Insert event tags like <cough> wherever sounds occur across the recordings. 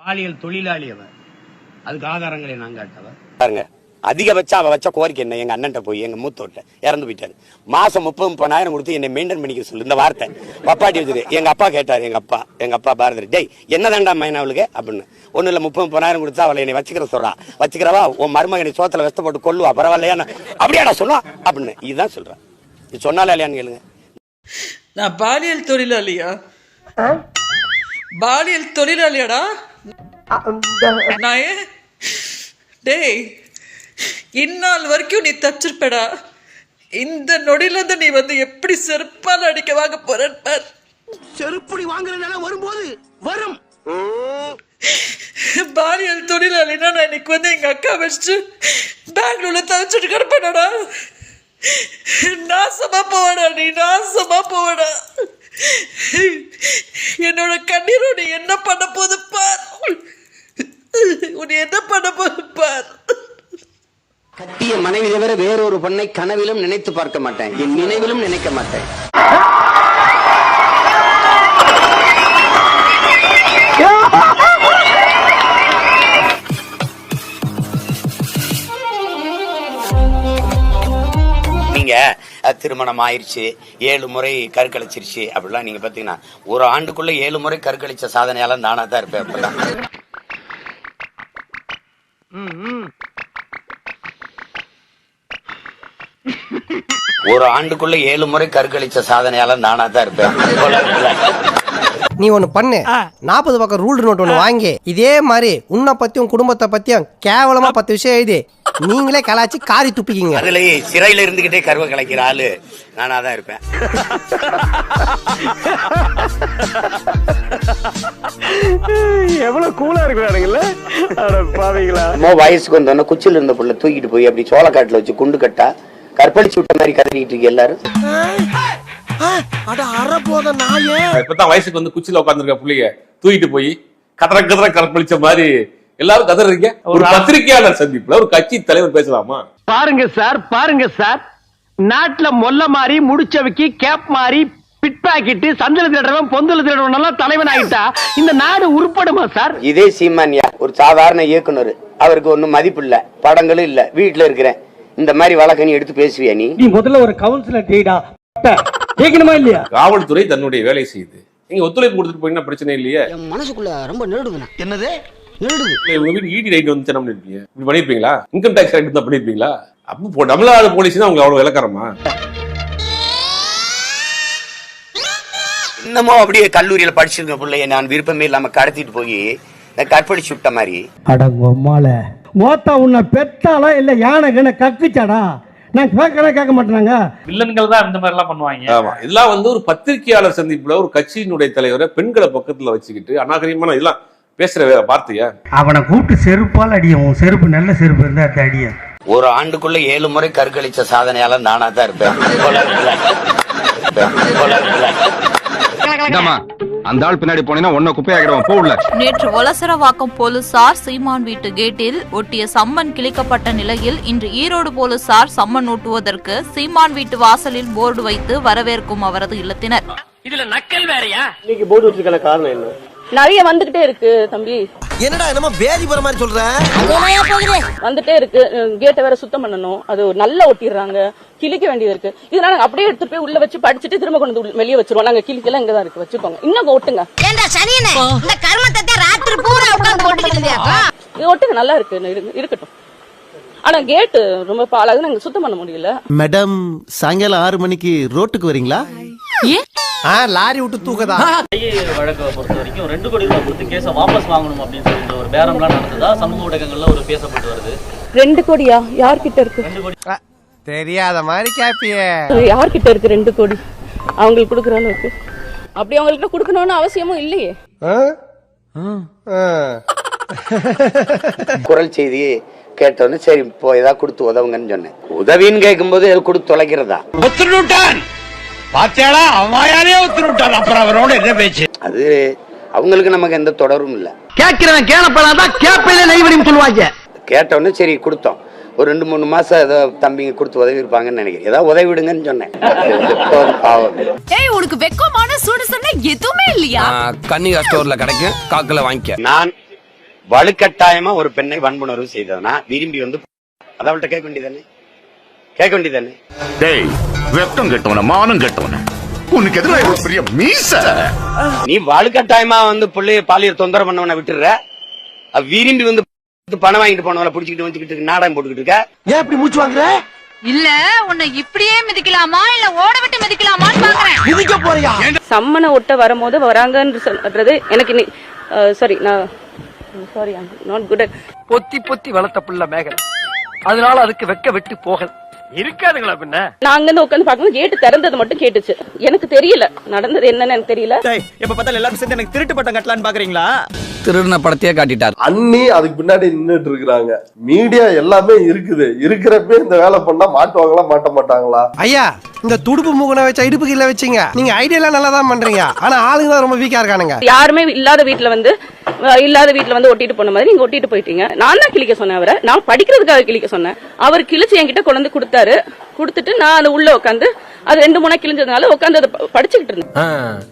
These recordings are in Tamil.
பாலியல் தொழிலாளி அவன் அதுக்கு ஆதாரங்களை நான் காட்டவன் பாருங்க அதிகபட்சம் அவ வச்ச கோரிக்கை என்ன? எங்க அண்ணன்ட்ட போய் எங்க மூத்தோட்ட இறந்து போயிட்டாரு. மாசம் முப்பது முப்பதாயிரம் கொடுத்து என்னை மெயின்டைன் பண்ணிக்க சொல்லு இந்த வார்த்தை. பப்பாட்டி வச்சுரு. எங்க அப்பா கேட்டாரு எங்க அப்பா எங்க அப்பா பாரதி டேய் என்னதான்டா மைனா அவளுக்கு? அப்படின்னு. ஒண்ணு இல்ல முப்பது முப்பதாயிரம் கொடுத்தா அவளை என்னை வச்சுக்கிற சொல்றா. வச்சுக்கிறவா உன் மருமகனை சோத்துல வெஸ்த போட்டு கொல்லுவா. பரவாயில்லையா அப்படியாடா சொல்லுவா. அப்படின்னு. இதுதான் சொல்றேன் இது சொன்னாலே இல்லையான்னு கேளுங்க. நான் பாலியல் தொழிலாளியா? பாலியல் தொழிலாளியாடா? நான் ஏன் டேய் இந்நாள் வரைக்கும் நீ தச்சிருப்படா. இந்த நொடியில இருந்து நீ வந்து எப்படி செருப்பால் அடிக்க வாங்க போறேன்னு பார். செருப்படி வாங்குற நிலம் வரும்போது வரும். பாலியல் தொழிலாளினா நான் இன்னைக்கு வந்து எங்க அக்கா வச்சுட்டு பெங்களூர்ல தவிச்சிட்டு கிடப்பேனடா. நாசமா போவடா நீ நாசமா போவடா. என்னோட கண்ணீரோட நீ என்ன பண்ண போது பார். உன்னை என்ன பண்ண பார்? கட்டிய மனைவி தவிர வேறொரு பெண்ணை கனவிலும் நினைத்து பார்க்க மாட்டேன். என் நினைவிலும் நினைக்க மாட்டேன். நீங்க திருமணம் ஆயிருச்சு ஏழு முறை கருக்கழிச்சிருச்சு அப்படிலாம் நீங்க பாத்தீங்கன்னா ஒரு ஆண்டுக்குள்ள ஏழு முறை கருக்கழிச்ச சாதனையால நானா தான் இருப்பேன் அப்படிலாம் ஒரு ஆண்டுக்குள்ள ஏழு முறை கருக்கழிச்ச சாதனையால நானா தான் இருப்பேன். நீ ஒண்ணு பண்ணு. நாற்பது பக்கம் ரூல் நோட் ஒண்ணு வாங்கி. இதே மாதிரி உன்னை பத்தியும் குடும்பத்தை பத்தியும் கேவலமா பத்து விஷயம் எழுதி. நீங்களே கலாச்சி காரி துப்பிக்கிங்க. அதுலயே சிறையில இருந்துகிட்டே கருவை கலைக்கிற ஆளு நானா தான் இருப்பேன். எவ்வளவு கூலா இருக்கிறானுங்கல்ல அட பாவீங்களா அம்மா வயசுக்கு வந்தோடனே குச்சில இருந்த புள்ள தூக்கிட்டு போய் அப்படி சோளக்காட்டுல வச்சு குண்டு கட்டா கற்பழிச்சு விட்ட மாதிரி கதறிட்டு இருக்கு எல்லாரும். இப்பதான் வயசுக்கு வந்து குச்சில உட்காந்துருக்க புள்ளைய தூக்கிட்டு போய் கதற கதற கற்பழிச்ச மாதிரி எல்லாரும் கதறீங்க. ஒரு பத்திரிகையாளர் சந்திப்புல ஒரு கட்சி தலைவர் பேசலாமா? பாருங்க சார் பாருங்க சார். நாட்டுல மொல்ல மாறி முடிச்சவைக்கு கேப் மாறி பிட் பாக்கெட்டு சந்தல திருடுறவன் பொந்தல திருடுறவன் எல்லாம் தலைவன் ஆகிட்டா இந்த நாடு உருப்படுமா சார்? இதே சீமான்யா ஒரு சாதாரண இயக்குனர். அவருக்கு ஒண்ணும் மதிப்பு இல்ல படங்களும் இல்ல வீட்டுல இருக்கிறேன். இந்த மாதிரி வழக்க நீ எடுத்து பேசுவியா நீ? நீ முதல்ல ஒரு கவுன்சிலர் டீடா கேட்கணுமா இல்லையா? காவல்துறை தன்னுடைய வேலை செய்யுது. நீங்க ஒத்துழைப்பு கொடுத்துட்டு போயின்னா பிரச்சனை இல்லையே. என் மனசுக்குள்ள ரொம்ப நெருடுதுண்ணா. என்னது? உங்க வீட்டு ரைட் வந்து என்ன பண்ணிருப்பீங்க இப்படி பண்ணிருப்பீங்களா? இன்கம் டாக்ஸ் ரைட் தான் பண்ணிருப்பீங்களா? அப்போ தமிழ்நாடு போலீஸ் தான் உங்களுக்கு அவ்வளவு இலக்கரமா? இன்னமும் அப்படியே கல்லூரியில படிச்சிருக்க பிள்ளைய நான் விருப்பமே இல்லாம கடத்திட்டு போய் கற்பழிச்சு விட்ட மாதிரி. மோத்தா உன்னை பெத்தாளா இல்ல யானை கக்குச்சாடா? நான் கேட்கறேன் கேட்க மாட்டேனாங்க. வில்லன்கள் தான் இந்த மாதிரி எல்லாம் பண்ணுவாங்க. ஆமா இதெல்லாம் வந்து ஒரு பத்திரிகையாளர் சந்திப்புல ஒரு கட்சியினுடைய தலைவரை பெண்களை பக்கத்துல வச்சுக்கிட்டு அநாகரிகமான இதெல்லாம் பேசுற வே- வார்த்தையா அவனை கூப்பிட்டு செருப்பால் அடியும் செருப்பு நல்ல செருப்பு இருந்தா அது அடியும் ஒரு ஆண்டுக்குள்ள ஏழு முறை கருக்கழிச்ச சாதனையால நானா தான் இருப்பேன். அந்த ஆள் பின்னாடி போனீங்கன்னா போ உள்ள. நேற்று வலசரவாக்கம் போலீசார் சீமான் வீட்டு கேட்டில் ஒட்டிய சம்மன் கிழிக்கப்பட்ட நிலையில் இன்று ஈரோடு போலீசார் சம்மன் ஒட்டுவதற்கு சீமான் வீட்டு வாசலில் போர்டு வைத்து வரவேற்கும் அவரது இல்லத்தினர். இதுல நக்கல் வேறயா? இன்னைக்கு போர்டு வச்சிருக்கான காரணம் என்ன? நிறைய வந்துகிட்டே இருக்கு தம்பி. என்னடா என்னமோ வேதி போற மாதிரி சொல்ற? வந்துட்டே இருக்கு. கேட்டை வேற சுத்தம் பண்ணணும். அது ஒரு நல்லா ஒட்டிடுறாங்க. கிழிக்க வேண்டியது இருக்கு. இதனால நாங்க அப்படியே எடுத்துட்டு போய் உள்ள வச்சு படிச்சுட்டு திரும்ப கொண்டு வந்து வெளியே வச்சிருவோம். நாங்க கிழிக்கலாம் இங்கதான் இருக்கு. வச்சுக்கோங்க. இன்னும் ஒட்டுங்க. இந்த கர்மத்தை ராத்திரி பூரா உட்கார்ந்து ஒட்டுங்க. நல்லா இருக்கு. இரு- இருக்கட்டும். ஆனா கேட்டு ரொம்ப பாழாகுது நாங்க சுத்தம் பண்ண முடியல. மேடம் சாயங்காலம் ஆறு மணிக்கு ரோட்டுக்கு வரீங்களா? ஆ லாரி விட்டு தூக்கதா? வழக்கை பொறுத்த வரைக்கும் ரெண்டு கோடி ரூபாய் கொடுத்து கேஸை வாபஸ் வாங்கணும் அப்படின்னு சொல்லிட்டு ஒரு பேரம்லாம் நடந்ததா? சமூக ஊடகங்கள்ல ஒரு பேசப்பட்டு வருது. ரெண்டு கோடியா? யார்கிட்ட இருக்கு? ரெண்டு கோடி. தெரியாத மாதிரி கேப்பியே. யார்கிட்ட இருக்கு ரெண்டு கோடி? அவங்களுக்கு கொடுக்குற அளவுக்கு. அப்படி அவங்களுக்கு கொடுக்கணும்னு அவசியமும் இல்லையே. குரல் செய்தி கேட்டோன்னு சரி இப்போ ஏதாவது கொடுத்து உதவுங்கன்னு சொன்னேன். உதவின்னு கேட்கும்போது எது கொடுத்து தொலைக்கிறதா? பாத்தியாடா அவன் ஒத்துனுட்டான் அப்புறம் அவரோட என்ன பேச்சு? அது அவங்களுக்கு நமக்கு எந்த தொடரும் இல்லை. கேட்கிறவன் கேளப்படாதான் கேப்பையில நெய்வடின்னு சொல்லுவாங்க. கேட்டோன்னு சரி கொடுத்தோம். ஒரு ரெண்டு மூணு மாசம் ஏதோ தம்பிங்க கொடுத்து உதவி இருப்பாங்கன்னு நினைக்கிறேன். ஏதாவது உதவி விடுங்கன்னு சொன்னேன். ஏய் உனக்கு வெக்கமான சூடு சொன்ன எதுவுமே இல்லையா? கன்னிகா ஸ்டோர்ல கிடைக்கும். காக்கல வாங்கிக்க. நான் வலுக்கட்டாயமா ஒரு பெண்ணை வன்புணர்வு செய்ததுனா விரும்பி வந்து அதை அவள்கிட்ட கேட்க வேண்டியதானே கேட்க வேண்டியதானே டேய் வெக்கம் கெட்டவன மானம் கெட்டவன. உனக்கு எதிராக ஒரு பெரிய மீச? நீ வலுக்கட்டாயமா வந்து பிள்ளைய பாலியல் தொந்தரவு பண்ணவன விட்டுற அவ விரும்பி வந்து பணம் வாங்கிட்டு போனவளை புடிச்சிக்கிட்டு வச்சுக்கிட்டு நாடகம் போட்டுக்கிட்டு இருக்க? ஏன் இப்படி மூச்சு வாங்குற? இல்ல உன்னை இப்படியே மிதிக்கலாமா? இல்ல ஓட விட்டு மிதிக்கலாமான்னு பாக்குறேன். மிதிக்க போறியா? சம்மனை ஒட்ட வரும்போது வராங்கன்னு சொல்றது எனக்கு சாரி நான் சாரி நாட் குட் பொத்தி பொத்தி வளர்த்த புள்ள மேகலை. அதனால அதுக்கு வெக்க வெட்டு போகல. இருக்காதுங்களா பின்ன? நான் அங்கிருந்து உட்காந்து பார்க்கும்போது கேட்டு திறந்தது மட்டும் கேட்டுச்சு. எனக்கு தெரியல. நடந்தது என்னன்னு எனக்கு தெரியல. எப்ப பார்த்தாலும் எல்லாரும் சேர்ந்து எனக்கு திருட்டு பட்டம் கட்டலான்னு பாக்குறீங்களா? திருடின படத்தையே காட்டிட்டார். அண்ணி அதுக்கு பின்னாடி நின்னுட்டு இருக்கிறாங்க மீடியா எல்லாமே இருக்குது. இருக்கிறப்ப இந்த வேலை பண்ணா மாட்டுவாங்களா மாட்ட மாட்டாங்களா ஐயா இந்த துடுப்பு மூக்கனை வச்ச இடுப்பு கீழ வச்சீங்க. நீங்க ஐடியா எல்லாம் நல்லா தான் பண்றீங்க. ஆனா ஆளுங்க தான் ரொம்ப வீக்கா இருக்கானுங்க. யாருமே இல்லாத வீட்ல வந்து இல்லாத வீட்ல வந்து ஒட்டிட்டு போன மாதிரி நீங்க ஒட்டிட்டு போயிட்டீங்க. நான் தான் கிழிக்க சொன்னேன் அவரை. நான் படிக்கிறதுக்காக கிழிக்க சொன்னேன். அவர் கிழிச்சு என்கிட்ட கொண்டு கொடுத்தாரு. கொடுத்துட்டு நான் அது உள்ள உட்காந்து அது ரெண்டு மூணா கிழிஞ்சதுனால உட்காந்து அதை படிச்சுக்கிட்டு இருந்தேன்.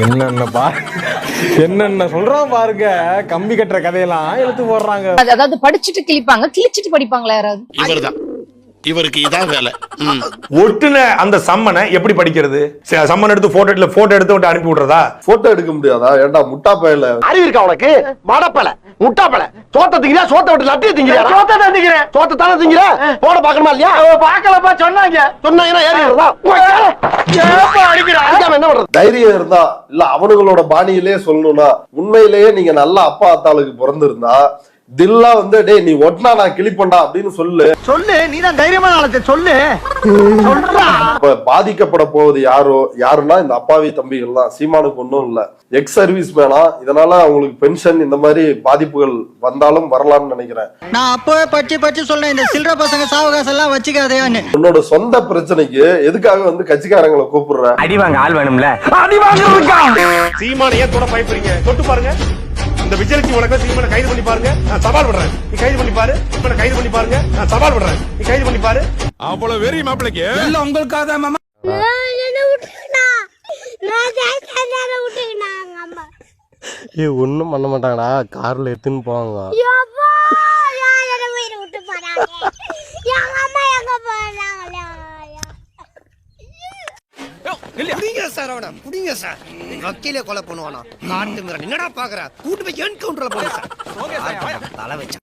என்னென்ன பா என்னென்ன சொல்றான் பாருங்க? கம்பி கட்டுற கதையெல்லாம் எழுத்து போடுறாங்க. அதாவது படிச்சுட்டு கிழிப்பாங்க கிழிச்சிட்டு படிப்பாங்களா யாராவது? இவர்தான். இவருக்கு இதான் வேலை. ஒட்டுன அந்த சம்மனை எப்படி படிக்கிறது? ச- சம்மன் எடுத்து போட்டோ எடுத்து போட்டோ எடுத்து அனுப்பி விடுறதா? போட்டோ எடுக்க முடியாதா? ஏன்டா முட்டா பையில அறிவு இருக்கா உனக்கு? மடப்பல. முட்டாப்பல. சோத்த திங்கிறியா? சோத்த விட்டு லட்டிய திங்கிறியா? சோத்த தான் திங்கிறேன். சோத்த தானே திங்கிற போட பாக்கணுமா இல்லையா? பாக்கலப்பா சொன்னாங்க. சொன்னாங்கன்னா ஏறி என்ன பண்றது? தைரியம் இருந்தா இல்ல அவனுங்களோட பாணியிலே சொல்லணும்னா உண்மையிலேயே நீங்க நல்ல அப்பா அத்தாளுக்கு பிறந்திருந்தா தில்லா வந்து டேய் நீ ஒட்டினா நான் கிளிப்பண்டா அப்படின்னு சொல்லு. சொல்லு நீ தான் தைரியமான சொல்லு. <laughs> சொல்றா. பாதிக்கப்பட போவது யாரோ யாருன்னா இந்த அப்பாவி தம்பிகள் தான் சீமானுக்கு ஒன்றும் இல்ல. எக்ஸ் சர்வீஸ் மேனா இதனால அவங்களுக்கு பென்ஷன் இந்த மாதிரி பாதிப்புகள் வந்தாலும் வரலாம்னு நினைக்கிறேன். நான் அப்பவே பச்சு பச்சு சொல்றேன். இந்த சில்லற பசங்க சாவகாசம் எல்லாம் வச்சுக்காதேன்னு. உன்னோட சொந்த பிரச்சனைக்கு எதுக்காக வந்து கட்சிக்காரங்களை கூப்பிடுற? அடி வாங்க ஆள் வேணும்ல. அடி வாங்குறதுக்கா சீமான ஏன் தொட பயப்படுறீங்க. தொட்டு பாருங்க. இந்த விஜயலட்சுமி வழக்க சீமான கைது பண்ணி பாருங்க. நான் சவால் விடுறேன் நீ கைது பண்ணி பாரு. இவனை கைது பண்ணி பாருங்க. நான் சவால் விடுறேன் நீ கைது பண்ணி பாரு. அவ்வளவு வெறி மாப்பிளைக்கு. இல்ல உங்களுக்காக தான் மாமா. ஏ ஒண்ணும் பண்ண மாட்டாங்கடா. கார்ல எடுத்துன்னு போவாங்க. புடிங்க சார் அவன புடிங்க சார். வக்கீலே கொலை பண்ணுவானா? காட்டு மிரன் என்னடா பாக்குற? கூட்டு போய் என்கவுண்டர்ல போடுங்க சார். தலை வச்சா.